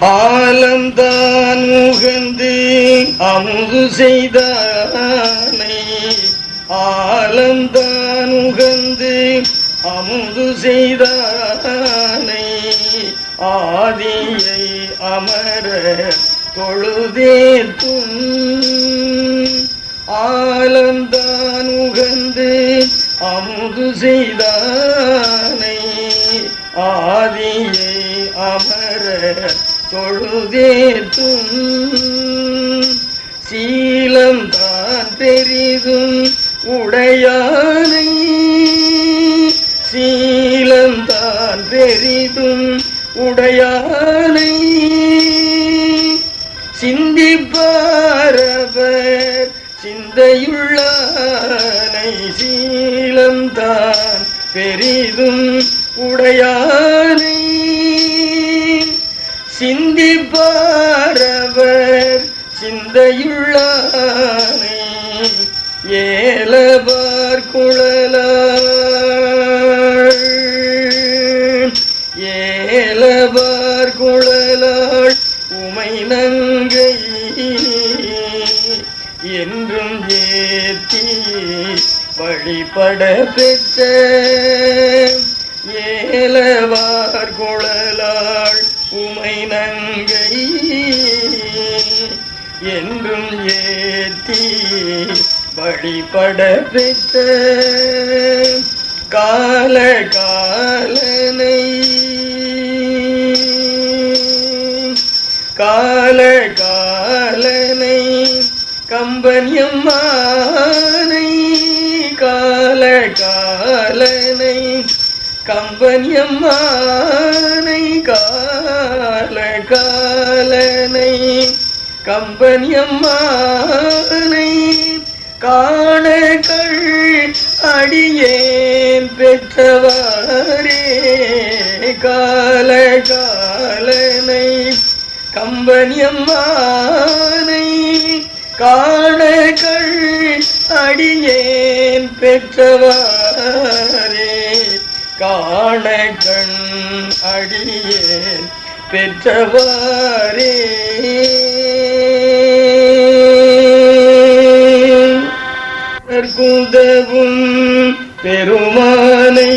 ஆலந்தான் உகந்து அமுது செய்தானை. ஆலந்தான் உகந்து அமுது செய்தானை. ஆதியை அமர தொழுதேத்தும் ஆலந்தான் உகந்து அமுது செய்தானை. ஆதியை அமர தொழுதேத்தும் சீலம் தான் பெரிதும் உடையானை. சீலம் தான் பெரிதும் உடையானை. சிந்திப்பாரவர் சிந்தையுள்ளானை. சீலம் தான் பெரிதும் உடையானை. சிந்தையுள்ளானை ஏலபார் குழல ஏலபார் குழலாள் உமை நங்கை என்றும் ஏத்தி வழிபட பெற்ற. என்றும் ஏத்தி வழிபட பெற்ற கால காலனை கால காலனை கம்பனியம்மானை கால காலனை கம்பனியம்மானை கால காலனை கம்பனியம்மானை கள் அடியேன் பெற்றவாரே கால காலனை கம்பனியம்மானை கள் அடியேன் பெற்றவாரே காண கண் அடியேன் பெற்றவாரே. உதவும் பெருமானை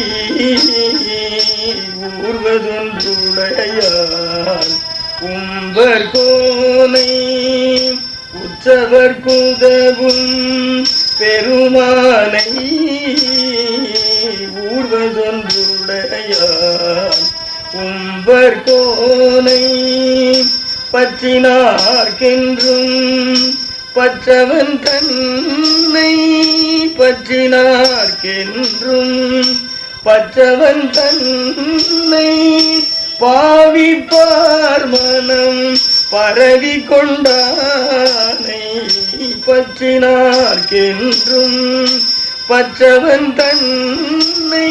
ஊர்வதொன்றுடையான் கும்பர் கோனை உற்சவர் குதவும் பெருமானை ஊர்வதொன்றுடையான் கும்பர் கோனை பற்றினார்க்கென்றும் பற்றவன் தன்னை பற்றினார்க்கென்றும் பற்றவன் தன்னை பாவிப்பார் மனம் பரவி கொண்டானை பற்றினார்க்கென்றும் பற்றவன் தன்னை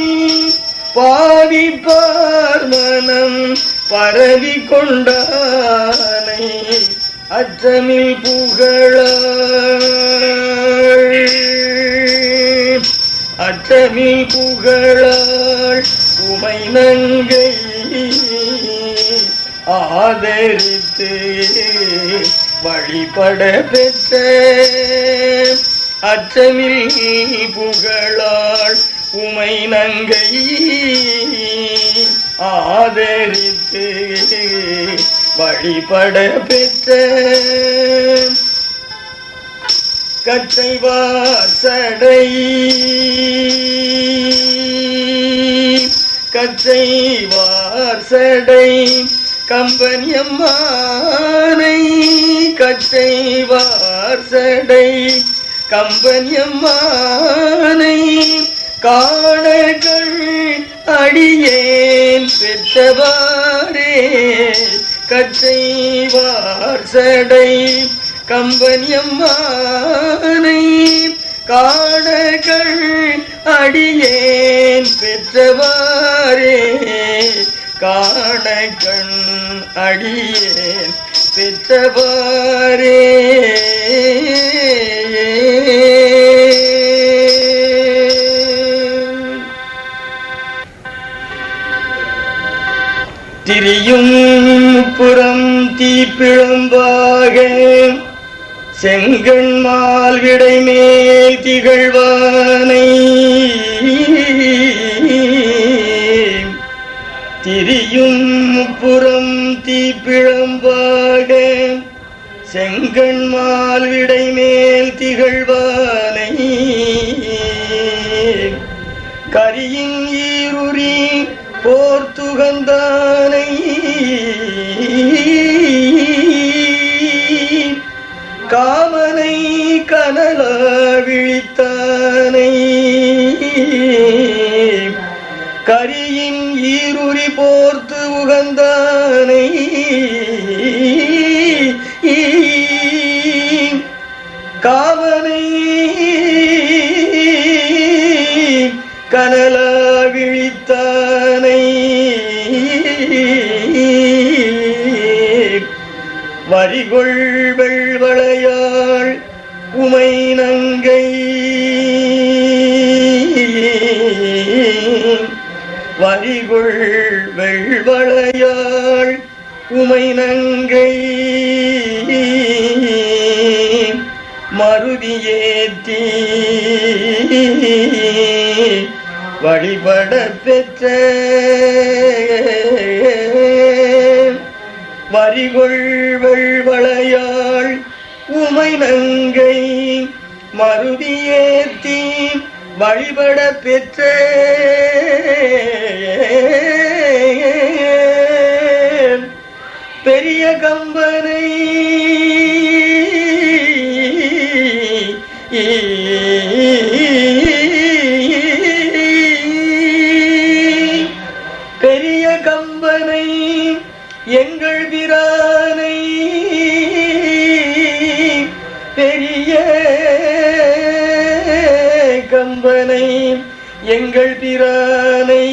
பாவிப்பார் மனம் பரவி கொண்டானை அச்சமில் புகழ அச்சமில் புகழாள் உமை நங்கை ஆதரித்து வழிபட பெற்ற அச்சமில் புகழாள் உமை நங்கை ஆதரித்து வழிபட பெற்ற கற்றை வாசடை கற்றை வாசடை கம்பனியம்மானை கற்றை வாசடை கம்பனியம்மானை காடர்கள் அடியேன் பெற்றவாரே கற்றை வாசடை கம்பனியம்மானை காடகள் அடியேன் பெற்றவாரே காடகள் அடியேன் பெற்றவாரே திரியும் புறம் தீப்பிழம்பாக செங்கண்மால் விடை மேல் திகழ்வானை. திரியும் புறம் தீப்பிழம்பாக செங்கண்மால் விடை மேல் திகழ்வானை. கரியின் கனல விழித்தானை. கரியின் ஈருரி போர்த்து உகந்தானை. காவனை கனல விழித்தானை. வரிகொள்வள் வரிகொள் வெள்வளையாள் உமை நங்கை மருதியேத்தி வழிபட பெற்ற வரிகொள் வெள்வளையாள் உமை நங்கை மருதியேத்தி வழிபட பெற்ற பெரிய கம்பனை எங்கள் பிரானை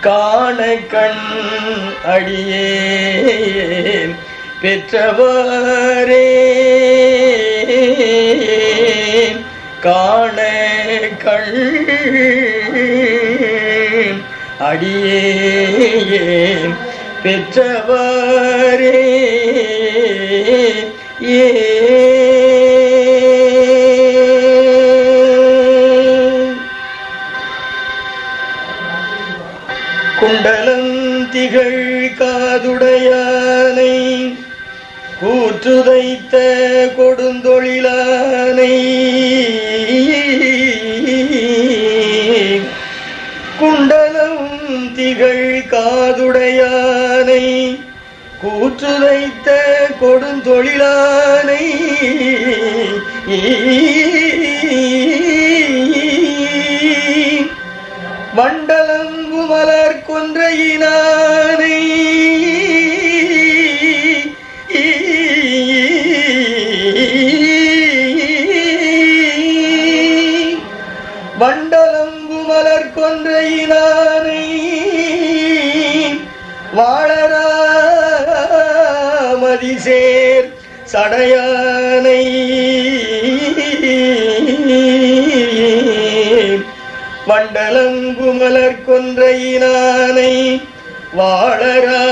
காண கண் அடியேன். பெற்றவாரே காண கண் அடியேன். பெற்றவாரே ஏ காதுடையானை கூற்றுதைத்த கொடுந்தொழிலானை சேர் சடையானை மண்டலங்கு மலர் கொன்றையினானை வாழராமதிசேர்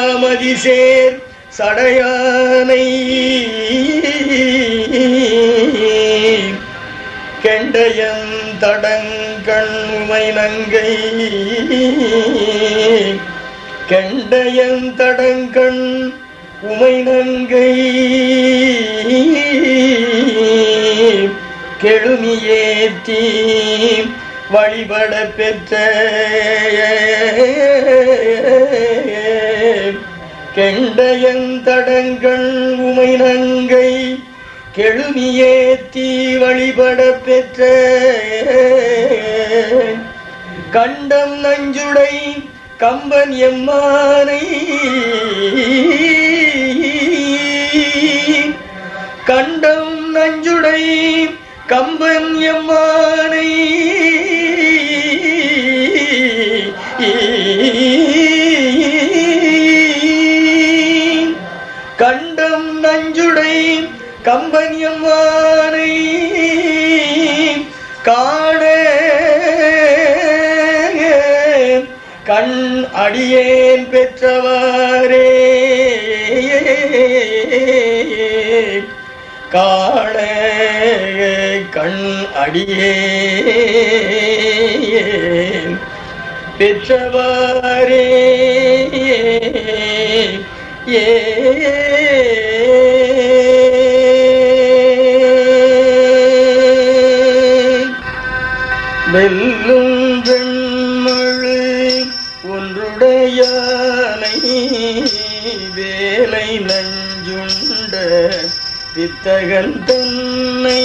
சடையானை கெண்டயன் தடங்கண் உமை நங்கை கெண்டயன் தடங்கண் உமை நன்கை கெழுமியேற்றி வழிபட பெற்ற கெண்டயந்தடங்கள் உமை நங்கை கெழுமியேத்தி வழிபட பெற்ற கண்டம் நஞ்சுடை கம்பன் எம்மானை கண்டம் நஞ்சுடை கம்பன் எம்மானை கண்டம் நஞ்சுடை கம்பன் எம்மான் அடியேன் பெற்றவரே. காண கண் அடியே பெற்றவரே. ஏ வெல்லும் வேலை நஞ்சுண்ட வித்தகன் தன்னை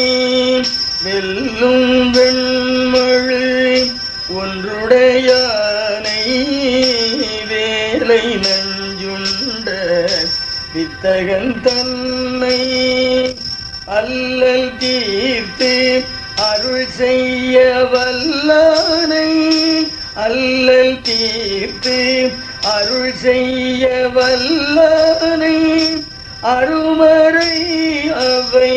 வெல்லும் வெண்மழு ஒன்றுடையானை வேலை நஞ்சுண்ட வித்தகன் தன்னை அல்லல் தீர்த்து அருள் செய்ய வல்லானை அல்லல் தீர்த்து அருள் செய்ய வல்லானை அருமறை அவை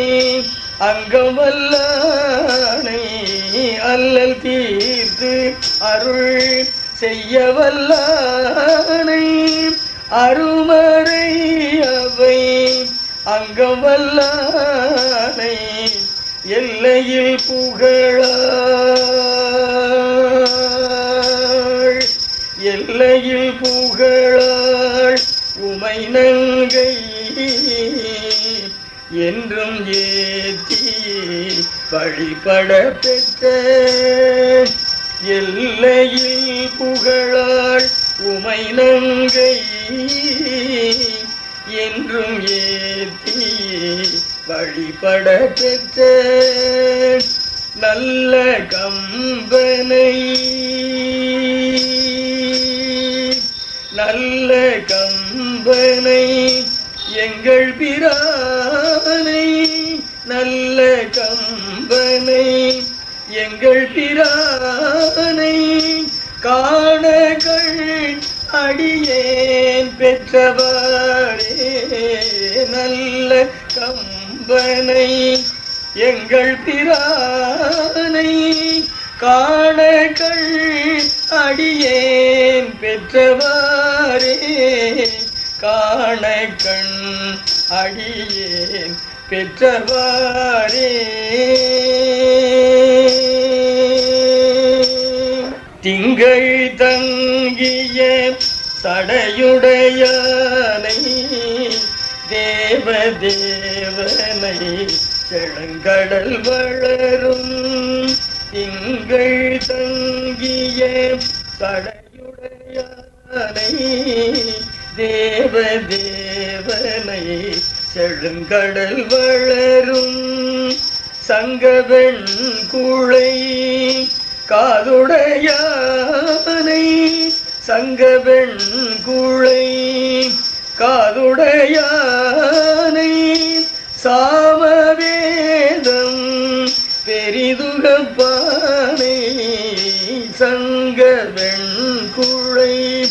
அங்கமல்லானை அல்லல் தீர்த்து அருள் செய்ய வல்லானை அருமறை அவை அங்கமல்லானை எல்லையில் புகழா என்றும் ஏத்தி வழிபட பெற்ற எல்லையில் புகழாள் உமை நங்கை என்றும் ஏத்தி வழிபட பெற்ற நல்ல கம்பனை நல்ல கம்பனை எங்கள் கம்பனை நல்ல கம்பனை எங்கள் பிரானை காணகள் அடியேன் பெற்றவாடே நல்ல கம்பனை எங்கள் பிரானை காணகள் அடியேன் பெற்றவாரே காண கண் அடியேன் பெற்றவாரே திங்கள் தங்கிய தடையுடையானை தேவ தேவனை செழுங்கடல் வளரும். திங்கள் தங்கிய சடையுடையானை தேவ தேவனை செழுங்கடல் வளரும். சங்கவெண் குழை காதுடையானை சங்கவெண் குழை காதுடையானை சாமவேதம் பெரிதுகப்பானை. சங்கவெண் குழை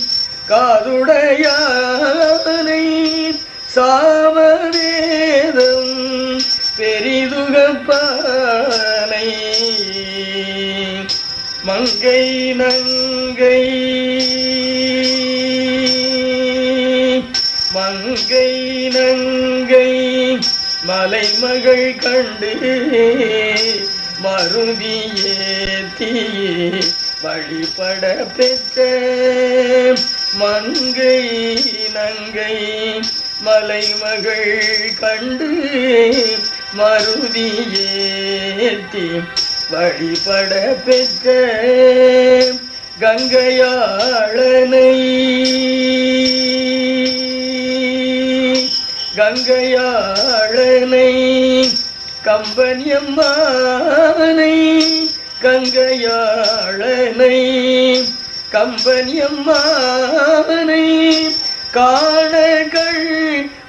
காதுடையானை சாமவேதம் பெரிதுகப்பானை. மங்கை நங்கை மங்கை நங்கை மலைமகள் கண்டு மருதியேத்தியே வழிபட பெற்ற மங்கை நங்கை மலைமகள் கண்டு மருதியேத்தி வழிபட பெற்ற கங்கையாளனை. கங்கையாளனை கம்பனியம்மானை கங்கையாளனை கம்பனியம்மானை காணகள்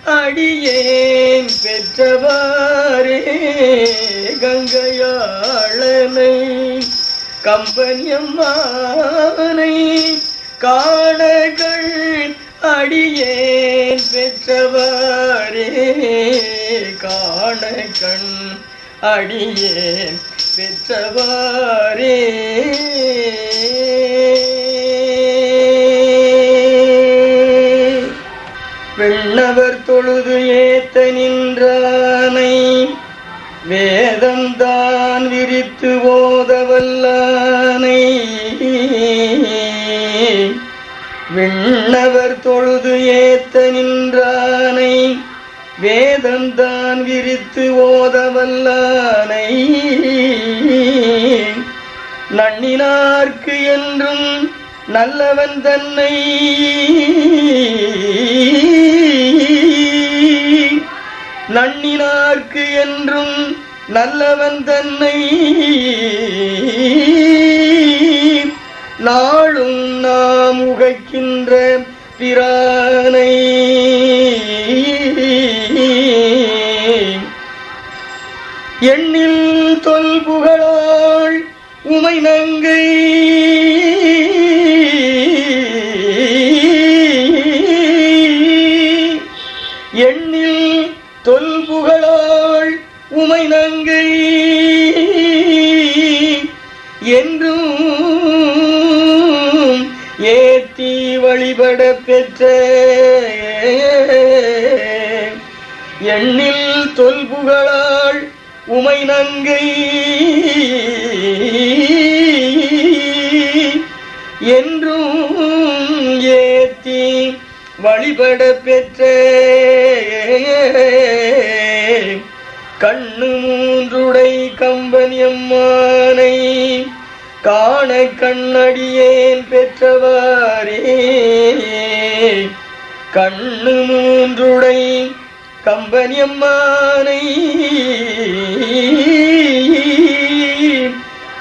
அடியேன் பெற்றவாரே கங்கையாளனை. கம்பனியம்மானை காணகள் அடியேன் பெற்றவாரே காணகண் அடியேன் பெற்றவாரே விண்ணவர் தொழுது ஏத்த நின்றானை வேதம்தான் விரித்து ஓதவல்லானை விண்ணவர் தொழுது ஏத்த நின்றானை வேதம்தான் விரித்து ஓதவல்லானை நன்னினார்க்கு என்றும் நல்லவன் தன்னை. நன்னினார்க்கு என்றும் நல்லவன் தன்னை. நாளும் நாம் உகைக்கின்ற பிரானை. எண்ணில் தொல் புகழாள் உமை நங்கை. ஏத்தி வழிபட பெற்ற எண்ணில் தொல்புகளாள் உமை நங்கை. என்றும் ஏத்தி வழிபட பெற்ற கண்ணு மூன்றுடை கம்பனியம்மானை காண கண்ணடியேன் பெற்றவாரே. கண்ணு மூன்றுடை கம்பனியம்மானை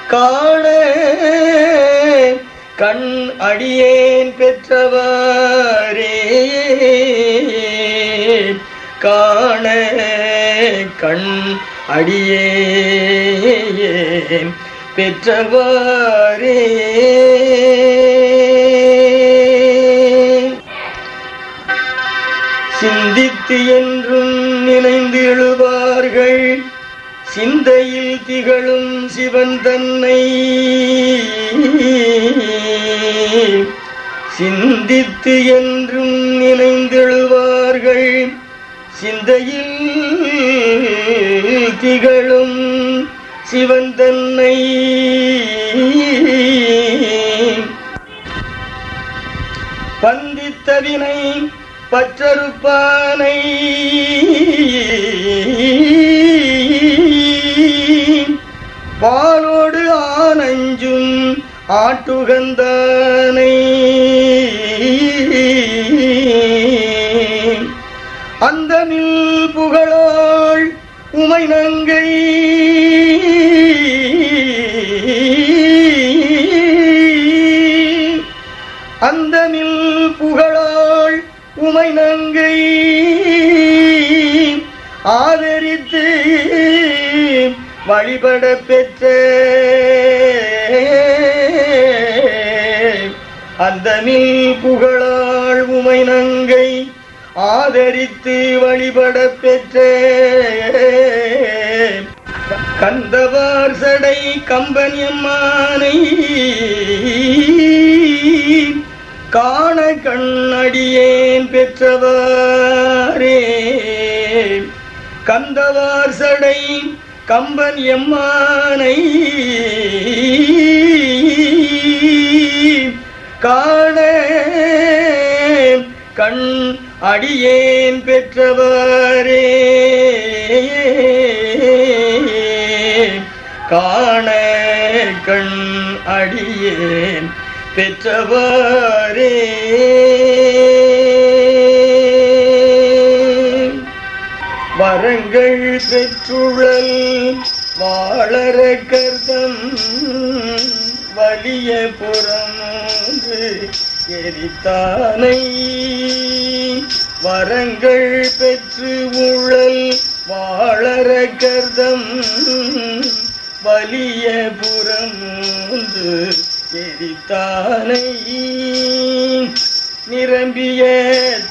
காண கண் அடியேன் பெற்றவாரே. காண கண் அடியேன் பெற்றவாரே. சிந்தித்து என்றும் நினைந்து எழுவார்கள் சிந்தையில் திகழும் சிவன் தன்னை. சிந்தித்து என்றும் நினைந்தெழுவார்கள். சிந்தையில் திகழும் சிவன் தன்னை பந்தித்த பற்றறுப்பானை. பாலோடு ஆனஞ்சும் ஆட்டுகந்தானை. அந்த நில் புகழோள் உமை நங்கை. அந்த மில் புகழாள் உமை நங்கை ஆதரித்து வழிபட பெற்ற அந்த மில் புகழாள் உமை நங்கை ஆதரித்து வழிபட பெற்ற கந்தவார் சடை கம்பனியம்மானை காண கண்ணடியேன் பெற்றவாரே. கந்தவார் சடை கம்பன் எம்மானை. காண கண் அடியேன் பெற்றவரே. காண கண் அடியேன் பெற்றவரே. வரங்கள் பெற்றுழல் வாழற கர்த்தம் வலிய புறமோன்று எரித்தானை. வரங்கள் பெற்று உழல் வாழற கர்த்தம் வலிய புறமோன்று எரித்தானை நிரம்பிய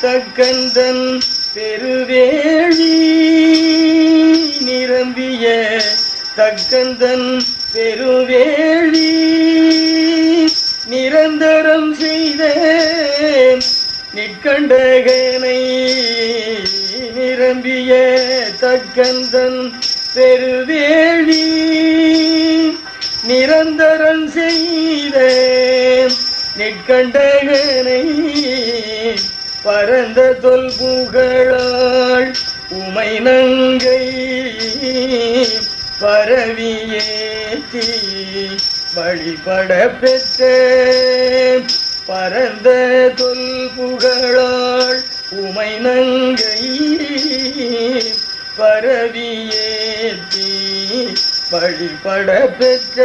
தக்கந்தன் பெருவேழி நிரம்பிய தக்கந்தன் பெருவேழி நிரந்தரம் செய்த நிற்கண்டகனை. நிரம்பிய தக்கந்தன் பெருவேழி நிரந்தரம் செய்த நிற்கண்டகனை பரந்த தொல் புகழாள் உமை நங்கை பரவியேத்தி வழிபட பெற்ற பரந்த தொல் புகழாள் உமை நங்கை பரவியேத்தி வழிபட பெற்ற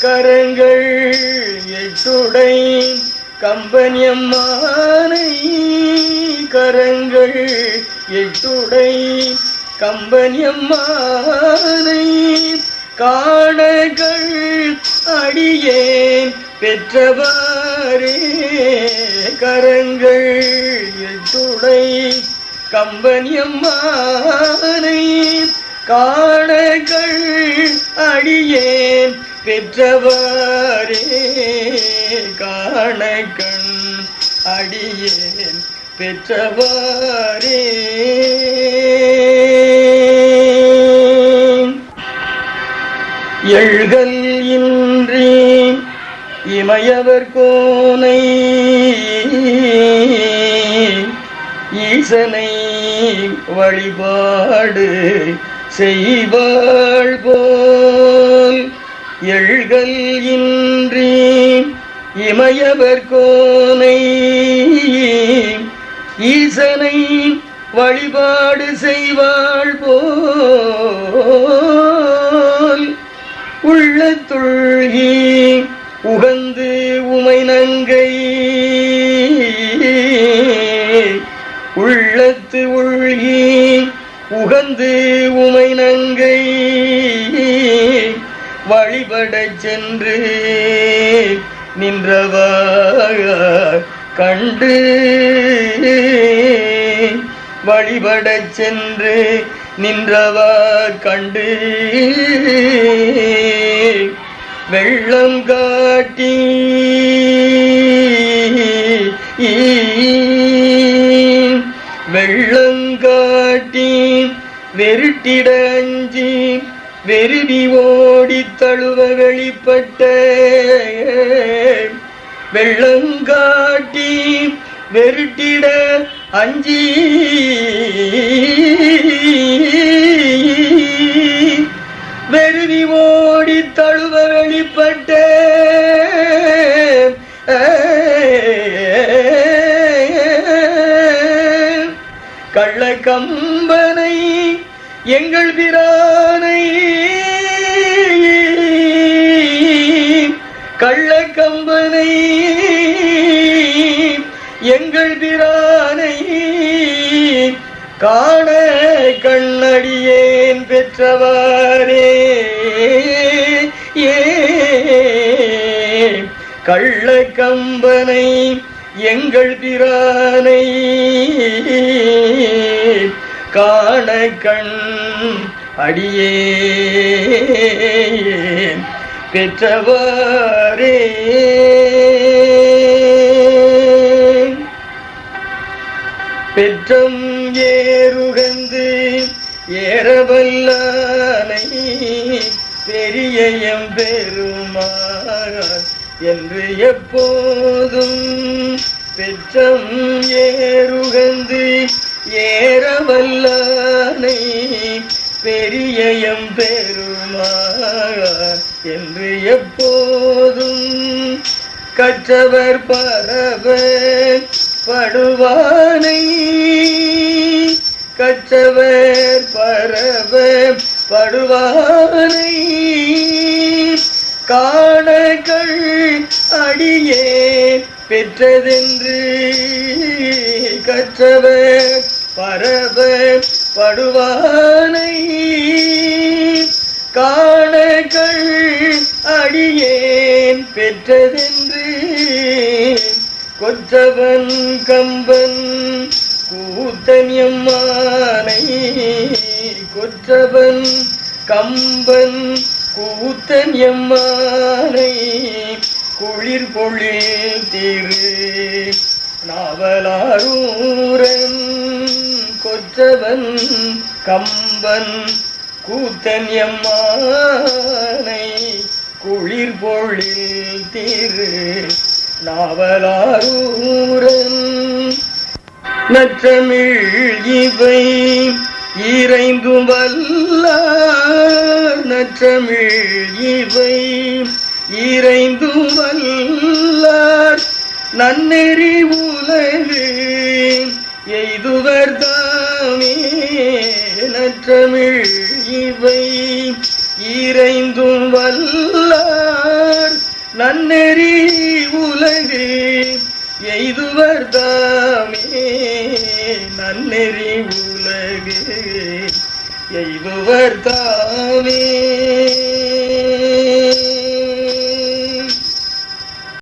கரங்கள் எட்டுடை கம்பனியம்மானை கரங்கள் எட்டுடை கம்பனியம்மானை காடகள் அடியேன். பெற்றவாரே கரங்கள் எட்டுடை கம்பனியம்மானை கா காணகள் அடியேன் பெற்றவாரே. காணக்கண் அடியேன் பெற்றவாரே. எழுகள் இன்றி இமையவர் கோனை. ஈசனை வழிபாடு செய்வாள் போல் எழ்கள் இன்றி இமயவர் கோனை ஈசனை வழிபாடு செய்வாள் போல் உள்ளத்துள்கி உகந்து உமை நங்கை வந்து உமை நங்கை வழிபடச் சென்று நின்றவா கண்டு வழிபடச் சென்று நின்றவா கண்டு வெள்ளம் காட்டி வெள்ளம் வெருட்டிட அஞ்சி வெறுவி ஓடி தழுவ வெளிப்பட்ட வெள்ளங்காட்டி வெருட்டிட அஞ்சி. வெறுவி ஓடி தழுவ வெளிப்பட்ட கள்ளக்கம் எங்கள் பிரானை கள்ளக்கம்பனை எங்கள் பிரானை காண கண்ணடியேன் பெற்றவாரே ஏ கள்ளக்கம்பனை எங்கள் பிரானை கா கண் அடியே. பெற்றவரே. பெற்றம் ஏறுகந்து ஏறவல்லானை பெரிய எம் பெருமாள் என்று எப்போதும் பெற்றம் ஏறுகந்து ஏறவல்லானை பெரிய எம் பெருமாள் என்று எப்போதும் கற்றவர் பரவ படுவானை. கற்றவர் பரவ படுவானை. காணகள் அடியே பெற்றதென்று கற்றவர் பரவ படுவானை. காணகள் அடியேன் பெற்றதென்று. கொற்றவன் கம்பன் கூத்தனியம்மானை கொற்றவன் கம்பன் கூத்தனியம்மானை குளிர் பொழில் திரு. நாவலாரூரன் கொற்றவன் கம்பன் கூத்தன் எம்மானை குளிர் பொழில் திரு நாவலாரூரன். நற்றமிழ் இவை இறைந்து வல்லார் நற்றமிழ் இவை இறைந்து வல்லார் நன்னெறி உலகு எய்துவர் தாமே நற்றமிழ் இவை இறைந்தும் வல்லார். நன்னெறி உலகு எய்துவர் தாமே நன்னெறி உலகு எய்துவர் தாமே.